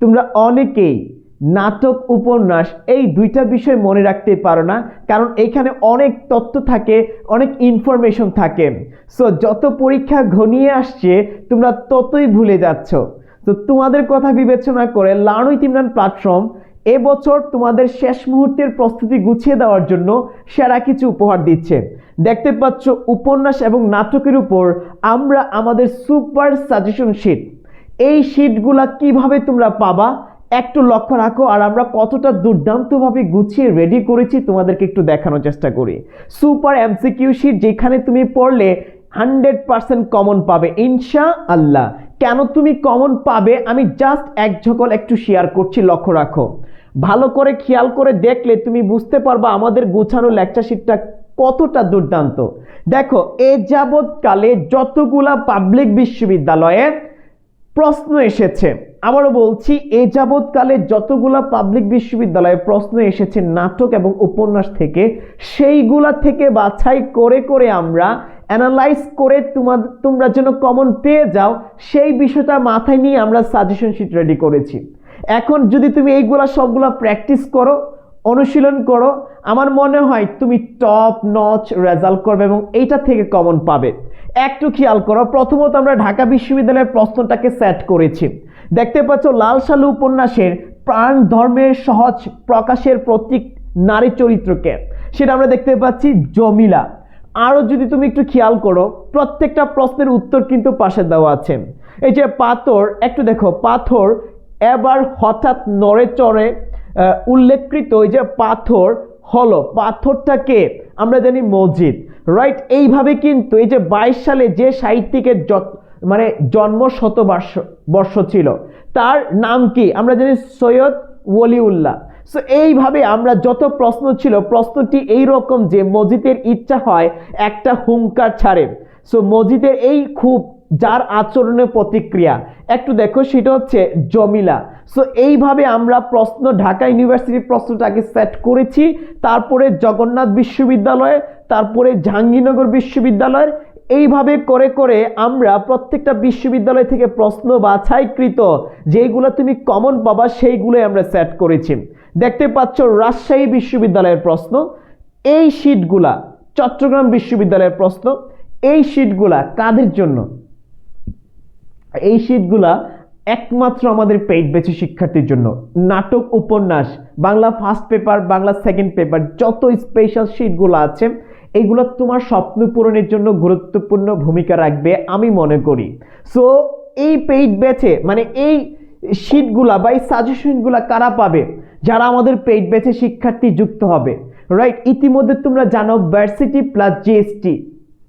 তোমরা অনেকেই নাটক, উপন্যাস এই দুইটা বিষয় মনে রাখতে পারো না, কারণ এখানে অনেক তথ্য থাকে, অনেক ইনফরমেশন থাকে। সো যত পরীক্ষা ঘনিয়ে আসছে, তোমরা ততই ভুলে যাচ্ছ। তো তোমাদের কথা বিবেচনা করে লার্ন উইথ ইমরান প্ল্যাটফর্ম এবছর তোমাদের শেষ মুহূর্তের প্রস্তুতি গুছিয়ে দেওয়ার জন্য সেরা কিছু উপহার দিচ্ছে। দেখতে পাচ্ছ, উপন্যাস এবং নাটকের উপর আমরা আমাদের সুপার সাজেশন শিট এই শিটগুলা কীভাবে তোমরা পাবা? একটু লক্ষ্য রাখো, আর আমরা কতটা দুর্দান্তভাবে গুছিয়ে রেডি করেছি তোমাদেরকে একটু দেখানোর চেষ্টা করি। সুপার এমসিকিউ শিট যেখানে তুমি পড়লে হান্ড্রেড পার্সেন্ট কমন পাবে ইনশা আল্লাহ কেন তুমি কমন পাবে? আমি জাস্ট এক ঝকল একটু শেয়ার করছি, লক্ষ্য রাখো। ভালো করে খেয়াল করে দেখলে তুমি বুঝতে পারবা আমাদের গুছানো লেকচার শিটটা কতটা দুর্দান্ত। দেখো, এ যাবৎকালে যতগুলা পাবলিক বিশ্ববিদ্যালয়ে প্রশ্ন এসেছে। আবারও বলছি, এ যাবৎকালে যতগুলা পাবলিক বিশ্ববিদ্যালয়ে প্রশ্ন এসেছে নাটক এবং উপন্যাস থেকে, সেইগুলা থেকে বাছাই করে করে আমরা অ্যানালাইজ করে তোমার তোমরা যেন কমন পেয়ে যাও, সেই বিষয়টা মাথায় নিয়ে আমরা সাজেশন শিট রেডি করেছি। এখন যদি তুমি এইগুলা সবগুলা প্র্যাকটিস করো, অনুশীলন করো, আমার মনে হয় তুমি টপ নচ রেজাল্ট করবে এবং এইটা থেকে কমন পাবে। একটু খেয়াল করো। প্রথমত আমরা ঢাকা বিশ্ববিদ্যালয়ের প্রশ্নটাকে সেট করেছি। দেখতে পাচ্ছ লাল সালু উপন্যাসের প্রাণ ধর্মের সহজ প্রকাশের প্রতীক নারী চরিত্রকে। সেটা আমরা দেখতে পাচ্ছি জমিলা। আরও যদি তুমি একটু খেয়াল করো, প্রত্যেকটা প্রশ্নের উত্তর কিন্তু পাশে দেওয়া আছে। এই যে পাথর, একটু দেখো, পাথর এবার হঠাৎ নড়ে চড়ে উল্লেখকৃত ওই যে পাথর হলো। পাথরটাকে আমরা জানি মসজিদ। রাইট এইভাবে কিন্তু এই যে বাইশ সালে যে সাহিত্যিকের মানে জন্ম শতবর্ষ বর্ষ ছিল, তার নাম কি? আমরা জানি সৈয়দ ওলিউল্লাহ। সো এইভাবে আমরা যত প্রশ্ন ছিল, প্রশ্নটি এই রকম যে মসজিদের ইচ্ছা হয় একটা হুঙ্কার ছাড়ে। সো মসজিদের এই খুব, যার আচরণের প্রতিক্রিয়া। একটু দেখো, সেটা হচ্ছে জমিলা। সো এইভাবে আমরা প্রশ্ন, ঢাকা ইউনিভার্সিটির প্রশ্নটাকে সেট করেছি। তারপরে জগন্নাথ বিশ্ববিদ্যালয়ে তারপরে জাহাঙ্গীরনগর বিশ্ববিদ্যালয়ের এইভাবে করে করে আমরা প্রত্যেকটা বিশ্ববিদ্যালয় থেকে প্রশ্ন বাছাইকৃত যেইগুলো তুমি কমন পাবা সেইগুলোই আমরা সেট করেছি। দেখতে পাচ্ছ রাজশাহী বিশ্ববিদ্যালয়ের প্রশ্ন, এই শিটগুলা চট্টগ্রাম বিশ্ববিদ্যালয়ের প্রশ্ন, এই শিটগুলা কাদের জন্য? এই শীটগুলা একমাত্র আমাদের পেইড বেছে শিক্ষার্থীর জন্য। নাটক, উপন্যাস, Bangla first paper Bangla second paper যত স্পেশাল শীটগুলো আছে এগুলো তোমার স্বপ্ন পূরণের জন্য গুরুত্বপূর্ণ ভূমিকা রাখবে আমি মনে করি। সো এই পেইড ব্যাচে মানে এই শীটগুলা বা এই সাজেশনগুলা কারা পাবে? যারা আমাদের পেইড ব্যাচে শিক্ষার্থী যুক্ত হবে। রাইট ইতিমধ্যে তোমরা জানো ভার্সিটি প্লাস জিএসটি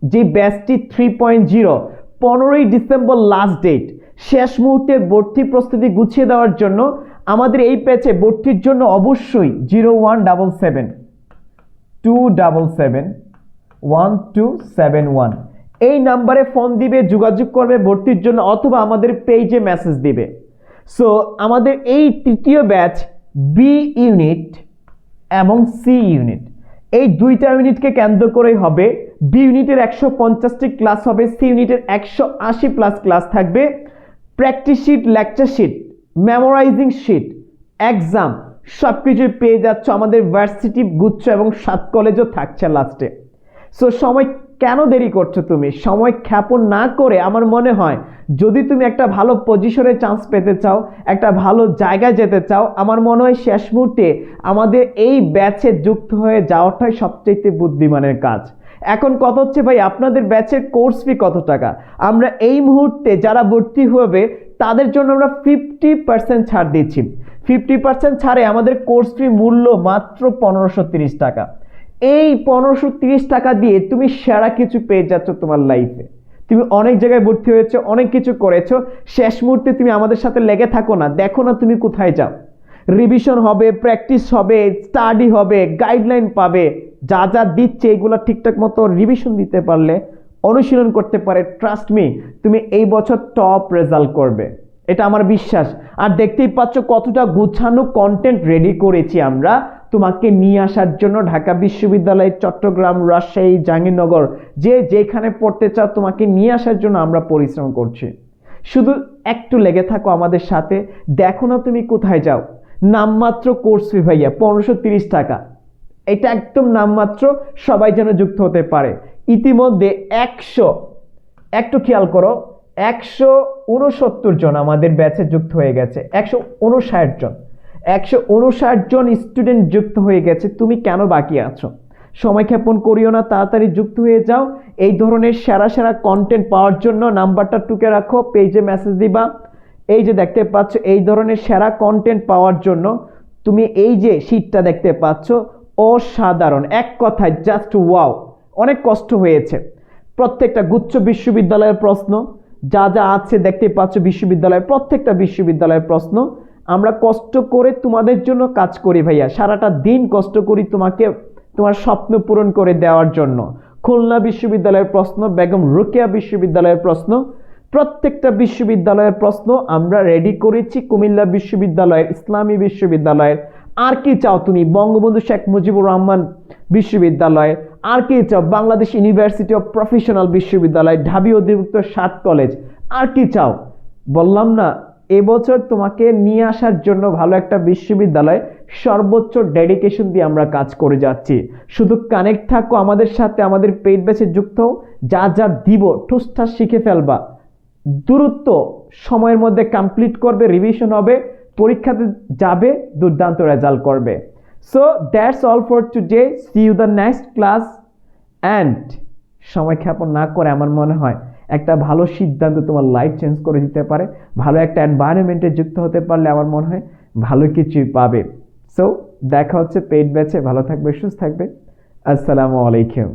যে ব্যাচটি থ্রি পয়েন্ট জিরো পনেরোই ডিসেম্বর লাস্ট ডেট শেষ মুহূর্তে ভর্তি প্রস্তুতি গুছিয়ে দেওয়ার জন্য আমাদের এই প্যাচে ভর্তির জন্য অবশ্যই zero one double seven two double seven one two seven one এই নাম্বারে ফোন দিবে, যোগাযোগ করবে, ভর্তির জন্য অথবা আমাদের পেজে মেসেজ দিবে। সো আমাদের এই তৃতীয় ব্যাচ বি ইউনিট এবং সি ইউনিট এই দুইটা ইউনিটকে কেন্দ্র করেই হবে। বি ইউনিটের একশো পঞ্চাশটি ক্লাস হবে সি ইউনিটের একশো আশি প্লাস ক্লাস থাকবে। Practice sheet lecture sheet memorizing sheet exam সব কিছুই পেয়ে যাচ্ছ। আমাদের ভার্সিটি গুচ্ছ এবং সাত কলেজও থাকছে লাস্টে সো সময় কেন দেরি করছ তুমি? সময় ক্ষেপণ না করে আমার মনে হয়, যদি তুমি একটা ভালো পজিশনে চান্স পেতে চাও, একটা ভালো জায়গায় যেতে চাও, আমার মনে হয় শেষ মুহূর্তে আমাদের এই ব্যাচে যুক্ত হয়ে যাওয়াটাই সবচেয়ে বুদ্ধিমানের কাজ। এখন কত হচ্ছে ভাই, আপনাদের ব্যাচের কোর্স ফি কত টাকা? আমরা এই মুহূর্তে যারা ভর্তি হবে, তাদের জন্য আমরা ফিফটি পার্সেন্ট ছাড় দিচ্ছি। ফিফটি পার্সেন্ট ছাড়ে আমাদের কোর্স ফি মূল্য মাত্র পনেরোশো তিরিশ টাকা। এই পনেরোশো তিরিশ টাকা দিয়ে তুমি সেরা কিছু পেয়ে যাচ্ছ তোমার লাইফে তুমি অনেক জায়গায় ভর্তি হয়েছো, অনেক কিছু করেছ, শেষ মুহূর্তে তুমি আমাদের সাথে লেগে থাকো না, দেখো না তুমি কোথায় যাও। রিভিশন হবে প্র্যাকটিস হবে স্টাডি হবে গাইডলাইন পাবে, যা যা দিচ্ছে এগুলো ঠিকঠাক মতো রিভিশন দিতে পারলে, অনুশীলন করতে পারে ট্রাস্ট মি তুমি এই বছর টপ রেজাল্ট করবে। এটা আমার বিশ্বাস। আর দেখতেই পাচ্ছ কতটা গুছানো কন্টেন্ট রেডি করেছি আমরা। তোমাকে নিয়ে আসার জন্য ঢাকা বিশ্ববিদ্যালয় চট্টগ্রাম, রাজশাহী, জাহাঙ্গীরনগর, যে যেখানে পড়তে চাও তোমাকে নিয়ে আসার জন্য আমরা পরিশ্রম করছি। শুধু একটু লেগে থাকো আমাদের সাথে, দেখো না তুমি কোথায় যাও। নামমাত্র কোর্স ফি ভাইয়া, পনেরোশো তিরিশ টাকা। এটা একদম নামমাত্র সবাই যেন যুক্ত হতে পারে। ইতিমধ্যে একশো, একটু খেয়াল করো, একশো উনসত্তর জন আমাদের ব্যাচে যুক্ত হয়ে গেছে, একশো উনষাট জন। একশো উনষাট জন স্টুডেন্ট যুক্ত হয়ে গেছে। তুমি কেন বাকি আছো? সময় ক্ষেপণ করিও না, তাড়াতাড়ি যুক্ত হয়ে যাও। এই ধরনের সেরা সেরা কন্টেন্ট পাওয়ার জন্য নাম্বারটা টুকে রাখো পেজে মেসেজ দিবা। এই যে দেখতে পাচ্ছ, এই ধরনের সেরা কন্টেন্ট পাওয়ার জন্য তুমি এই যে শীটটা দেখতে পাচ্ছ, অসাধারণ। এক কথায় জাস্ট ওয়াও অনেক কষ্ট হয়েছে। প্রত্যেকটা গুচ্ছ বিশ্ববিদ্যালয়ের প্রশ্ন, যা যা আছে দেখতে পাচ্ছ বিশ্ববিদ্যালয়ের প্রত্যেকটা বিশ্ববিদ্যালয়ের প্রশ্ন আমরা কষ্ট করে তোমাদের জন্য কাজ করি ভাইয়া। সারাটা দিন কষ্ট করি তোমাকে, তোমার স্বপ্ন পূরণ করে দেওয়ার জন্য। খুলনা বিশ্ববিদ্যালয়ের প্রশ্ন, বেগম রোকেয়া বিশ্ববিদ্যালয়ের প্রশ্ন, প্রত্যেকটা বিশ্ববিদ্যালয়ের প্রশ্ন আমরা রেডি করেছি কুমিল্লা বিশ্ববিদ্যালয়ের, ইসলামী বিশ্ববিদ্যালয়ের। আর কি চাও তুমি? বঙ্গবন্ধু শেখ মুজিবুর রহমান বিশ্ববিদ্যালয়। আর কি চাও? বাংলাদেশ ইউনিভার্সিটি অফ প্রফেশনাল বিশ্ববিদ্যালয়, ঢাবি অধিভুক্ত সাত কলেজ আর কি চাও? বললাম না এবছর তোমাকে নিয়ে আসার জন্য ভালো একটা বিশ্ববিদ্যালয়, সর্বোচ্চ ডেডিকেশন দিয়ে আমরা কাজ করে যাচ্ছি। শুধু কানেক্ট থাকো আমাদের সাথে, আমাদের পেট ব্যাচে যুক্ত যা যা দিব, ঠুসঠাস শিখে ফেলবা। দূরত্ব সময়ের মধ্যে কমপ্লিট করবে রিভিশন হবে, পরীক্ষাতে যাবে, দুর্দান্ত রেজাল্ট করবে। So that's all for today see you the next class and সময় ক্ষেপণ না করে, আমার মনে হয় একটা ভালো সিদ্ধান্ত তোমার লাইফ চেঞ্জ করে দিতে পারে, ভালো একটা এনভায়রনমেন্টে যুক্ত হতে পারলে আমার মনে হয় ভালো কিছুই পাবে। সো দেখা হচ্ছে পেট ব্যাচে ভালো থাকবে, সুস্থ থাকবে। আসসালামু আলাইকুম।